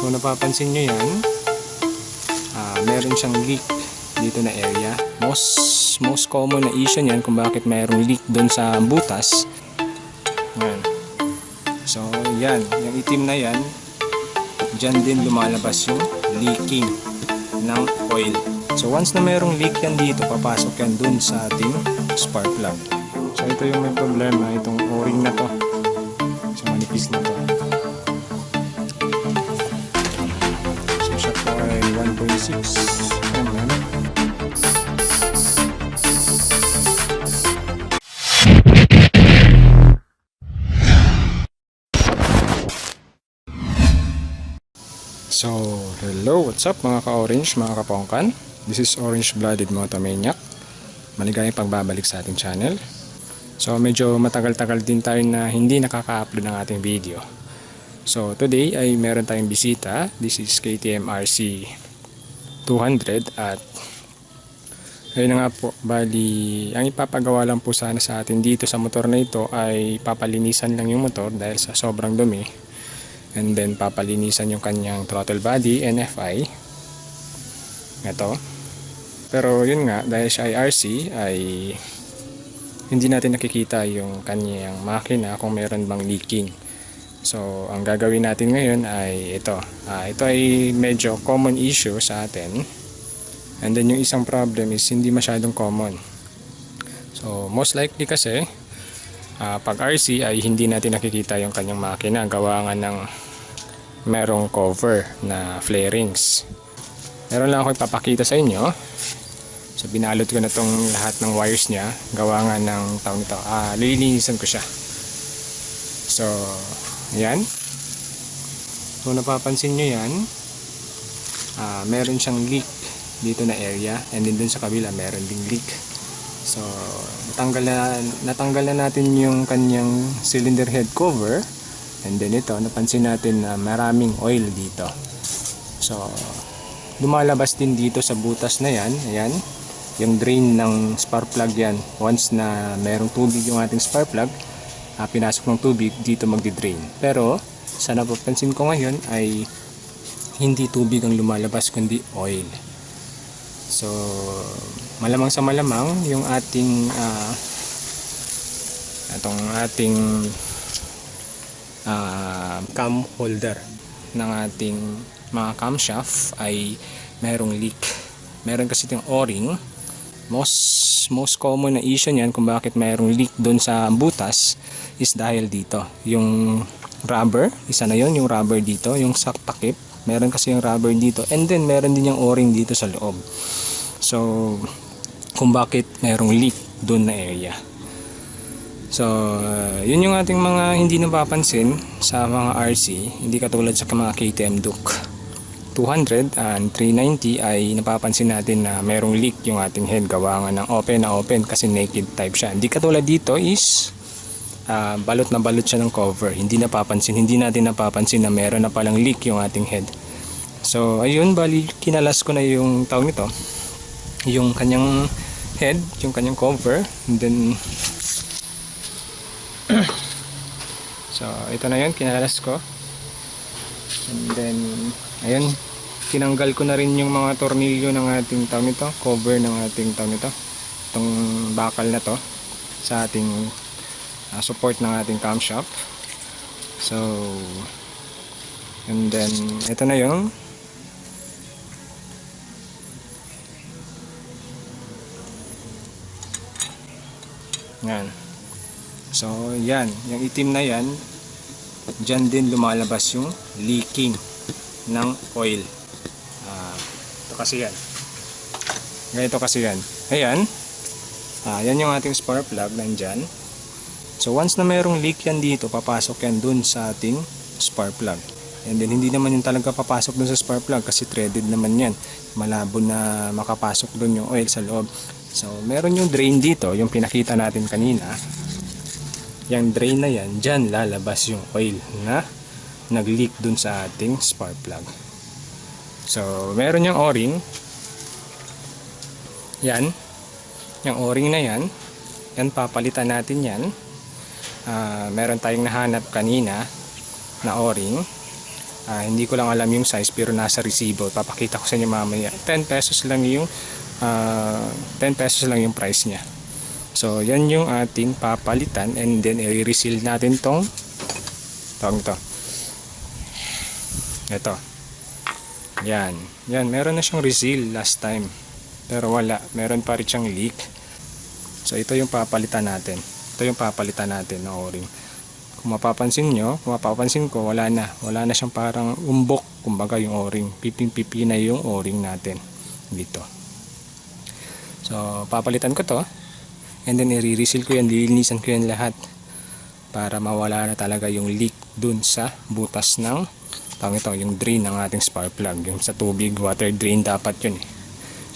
Kung napapansin nyo yan, ah, meron siyang leak dito na area. Most, most common na issue niyan kung bakit mayroong leak doon sa butas. Yan. So, yan. Yung itim na yan, dyan din lumalabas yung leaking ng oil. So, once na mayroong leak yan dito, papasok yan dun sa ating spark plug. So, ito yung may problema, itong o-ring na to. So, manipis na to. 1.6. So, hello, what's up mga ka-orange, mga kapongkan? This is Orange Blooded Motomaniac. Maligayang pagbabalik sa ating channel. So, medyo matagal-tagal din tayo na hindi nakaka-upload ng ating video. So, today ay meron tayong bisita. This is KTM RC 200 at ayun nga po, bali, ang ipapagawa lang po sana sa atin dito sa motor na ito ay papalinisan lang yung motor dahil sa sobrang dumi. And then papalinisan yung kanyang throttle body NFI ito. Pero yun nga dahil siya ay RC ay hindi natin nakikita yung kanyang makina kung meron bang leaking so ang gagawin natin ngayon ay ito. Ah, ito ay medyo common issue sa atin. And then yung isang problem is hindi masyadong common. So most likely kasi Ah, pag RC ay hindi natin nakikita yung kanyang makina. Gawa nga ng merong cover na flarings. Meron lang ako ipapakita sa inyo. So binalot ko na tong lahat ng wires niya. Gawa nga ng taon nito ah, lilinisan ko siya. So yan so napapansin nyo yan ah, meron siyang leak dito na area and then dun sa kabila meron ding leak So, natanggal na, natanggal na natin yung kanyang cylinder head cover. And then ito, napansin natin na maraming oil dito. So, lumalabas din dito sa butas na yan. Ayan. Yung drain ng spark plug yan. Once na mayroong tubig yung ating spark plug, ah, pinasok ng tubig, dito magdi-drain. Pero, sa napapansin ko ngayon ay hindi tubig ang lumalabas kundi oil. So, malamang sa malamang yung ating ah itong ating ah, cam holder ng ating mga camshaft ay mayroong leak. Meron kasi itong o-ring. Most, most common na issue niyan kung bakit mayroong leak doon sa butas is dahil dito. Yung rubber, isa na yon yung rubber dito, yung sa takip. Meron kasi yung rubber dito and then meron din yung o-ring dito sa loob. So, kung bakit mayroong leak doon na area. So, uh, yun yung ating mga hindi napapansin sa mga RC, hindi katulad sa mga KTM Duke. 200 and 390 ay napapansin natin na mayroong leak yung ating head gawa nga ng open na open kasi naked type siya. Hindi katulad dito is ah, balot na balot siya ng cover. Hindi napapansin, hindi natin napapansin na meron na palang leak yung ating head. So, ayun, bali kinalas ko na yung tawag nito yung kanyang head, yung kanyang cover, and then so ito na yun, kinalas ko and then ayun, tinanggal ko na rin yung mga tornilyo ng ating tawag nito, cover ng ating tawag nito itong bakal na to sa ating ah, support ng ating camshaft so and then ito na yung Yan. So, yan. Yung itim na yan, dyan din lumalabas yung leaking ng oil. Ah, ito kasi yan. Ganito kasi yan. Ayan. Ah, yan yung ating spark plug nandyan. So, once na mayroong leak yan dito, papasok yan dun sa ating spark plug. And then, hindi naman yung talaga papasok dun sa spark plug kasi threaded naman yan. Malabo na makapasok dun yung oil sa loob. So, meron yung drain dito, yung pinakita natin kanina. Yung drain na yan, dyan lalabas yung oil na nag-leak dun sa ating spark plug. So, meron yung o-ring. Yan. Yung o-ring na yan. Yan, papalitan natin yan. Ah, meron tayong nahanap kanina na o-ring. Ah, hindi ko lang alam yung size pero nasa resibo. Papakita ko sa inyo mamaya. 10 pesos lang yung ah, 10 pesos lang yung price niya. So, yan yung ating papalitan and then i-reseal natin tong tawag to. Ito. Yan. Yan, meron na siyang reseal last time. Pero wala, meron pa rin siyang leak. So, ito yung papalitan natin. Ito yung papalitan natin ng o-ring. Kung mapapansin nyo, kung mapapansin ko, wala na. Wala na siyang parang umbok, kumbaga yung o-ring. Piping-pipi na yung o-ring natin dito. So, papalitan ko to. And then, i-reseal ko yan, lilinisan ko yan lahat. Para mawala na talaga yung leak dun sa butas ng tawag ito, yung drain ng ating spark plug. Yung sa tubig, water drain dapat yun eh.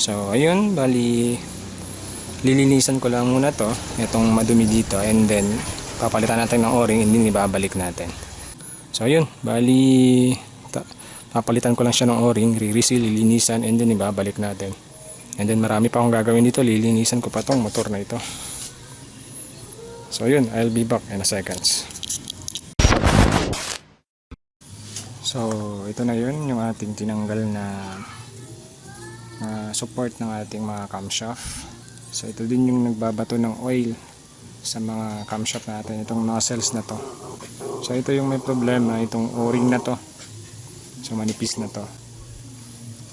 So, ayun, bali, lilinisan ko lang muna to, itong madumi dito, and then, papalitan natin ng o-ring, and then ibabalik natin. So, ayun, bali, ta- papalitan ko lang siya ng o-ring, re-reseal, lilinisan, and then ibabalik natin. And then, marami pa akong gagawin dito, lilinisan ko pa tong motor na ito. So, ayun, I'll be back in a seconds. So, ito na yun, yung ating tinanggal na ah, support ng ating mga camshaft. So, ito din yung nagbabato ng oil sa mga camshaft natin, itong nozzles na to. So, ito yung may problema, itong o-ring na to. So, manipis na to.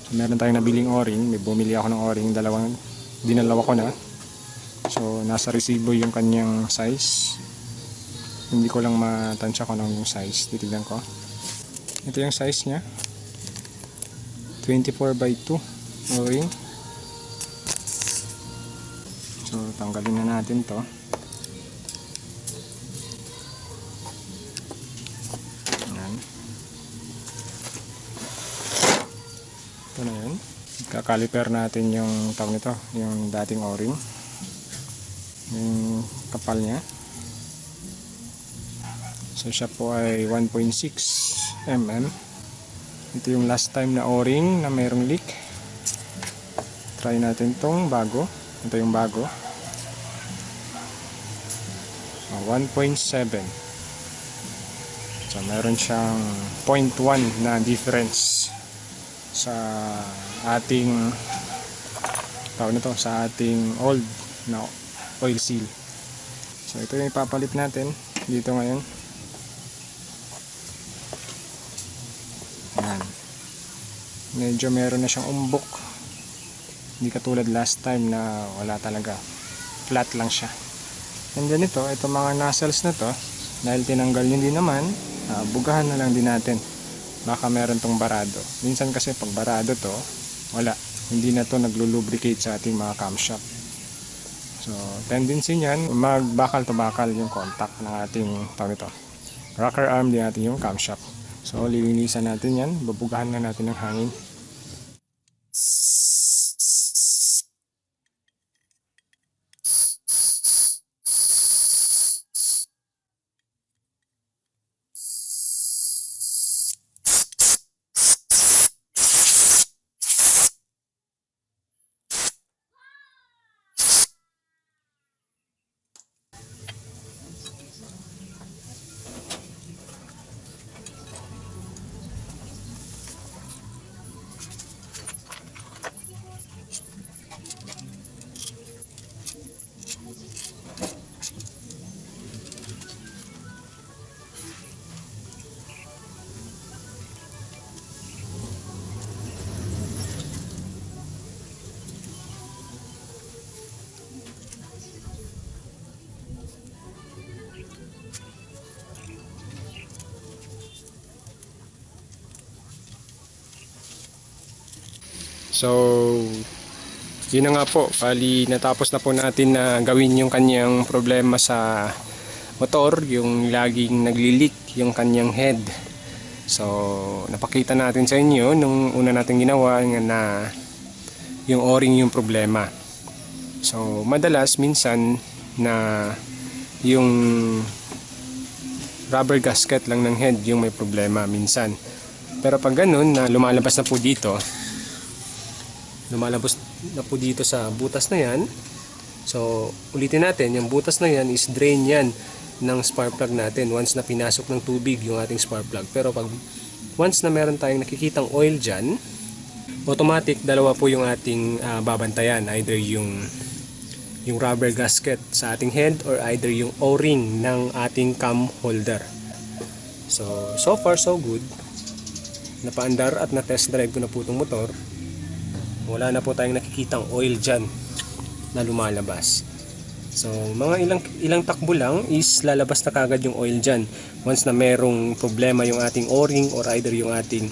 So, meron tayong nabiling o-ring, may bumili ako ng o-ring, dalawang, dinalawa ko na. So, nasa resibo yung kanyang size. Hindi ko lang matansya ko ng size, titignan ko. Ito yung size niya. 24 by 2 o-ring. So, tanggalin na natin to. Ayan. Ito na yun. Kakaliper natin yung tawag nito, yung dating o-ring. Yung kapal niya. So siya po ay 1.6 mm. Ito yung last time na o-ring na mayroong leak. Try natin tong bago. Ito yung bago. Ah, 1.7. So meron siyang 0.1 na difference sa ating tawag nito sa ating old na oil seal. So ito yung ipapalit natin dito ngayon. Yan. Medyo meron na siyang umbok. Hindi katulad last time na wala talaga. Flat lang siya. And then ito, ito mga nozzles na to, dahil tinanggal nyo din naman, ah, bugahan na lang din natin. Baka meron tong barado. Minsan kasi pag barado to, wala. Hindi na to naglulubricate sa ating mga camshaft. So, tendency niyan, magbakal to bakal yung contact ng ating, tawag ito, rocker arm din natin yung camshaft. So, lilinisan natin yan. Babugahan na natin ng hangin. So, yun na nga po. Bali, natapos na po natin na gawin yung kanyang problema sa motor, yung laging naglilik yung kanyang head. So, napakita natin sa inyo nung una natin ginawa na yung o-ring yung problema. So, madalas minsan na yung rubber gasket lang ng head yung may problema minsan. Pero pag ganun na lumalabas na po dito, lumalabas na po dito sa butas na yan. So, ulitin natin, yung butas na yan is drain yan ng spark plug natin once na pinasok ng tubig yung ating spark plug. Pero pag once na meron tayong nakikitang oil dyan, automatic dalawa po yung ating ah, babantayan. Either yung yung rubber gasket sa ating head or either yung o-ring ng ating cam holder. So, so far so good. Napaandar at na-test drive ko na po itong motor. Wala na po tayong nakikitang oil dyan na lumalabas. So, mga ilang ilang takbo lang is lalabas na kagad yung oil dyan. Once na merong problema yung ating o-ring or either yung ating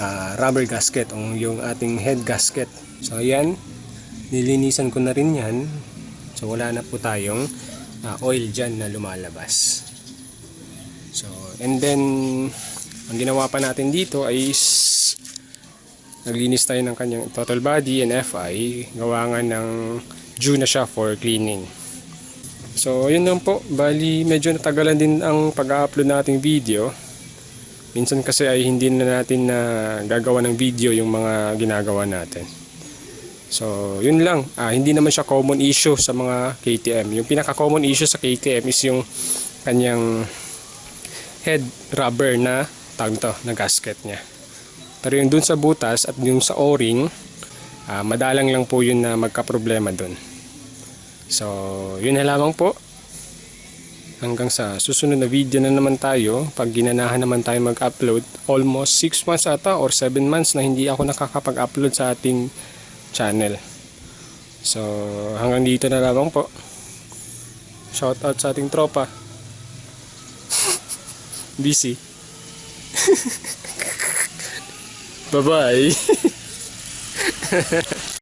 ah, rubber gasket o yung ating head gasket. So, ayan. Nilinisan ko na rin yan. So, wala na po tayong ah, oil dyan na lumalabas. So, and then, ang ginawa pa natin dito is, naglinis tayo ng kanyang total body and FI. Gawa nga ng due na siya for cleaning. So, yun lang po. Bali, medyo natagalan din ang pag-upload nating video. Minsan kasi ay hindi na natin na gagawa ng video yung mga ginagawa natin. So, yun lang. Ah, hindi naman siya common issue sa mga KTM. Yung pinaka-common issue sa KTM is yung kanyang head rubber na tawag nito, na gasket niya. Pero yung dun sa butas at yung sa o-ring, ah, madalang lang po yun na magka-problema dun. So, yun na lamang po. Hanggang sa susunod na video na naman tayo, pag ginanahan naman tayo mag-upload, almost 6 months ata or 7 months na hindi ako nakakapag-upload sa ating channel. So, hanggang dito na lamang po. Shout out sa ating tropa. Busy. Bye-bye.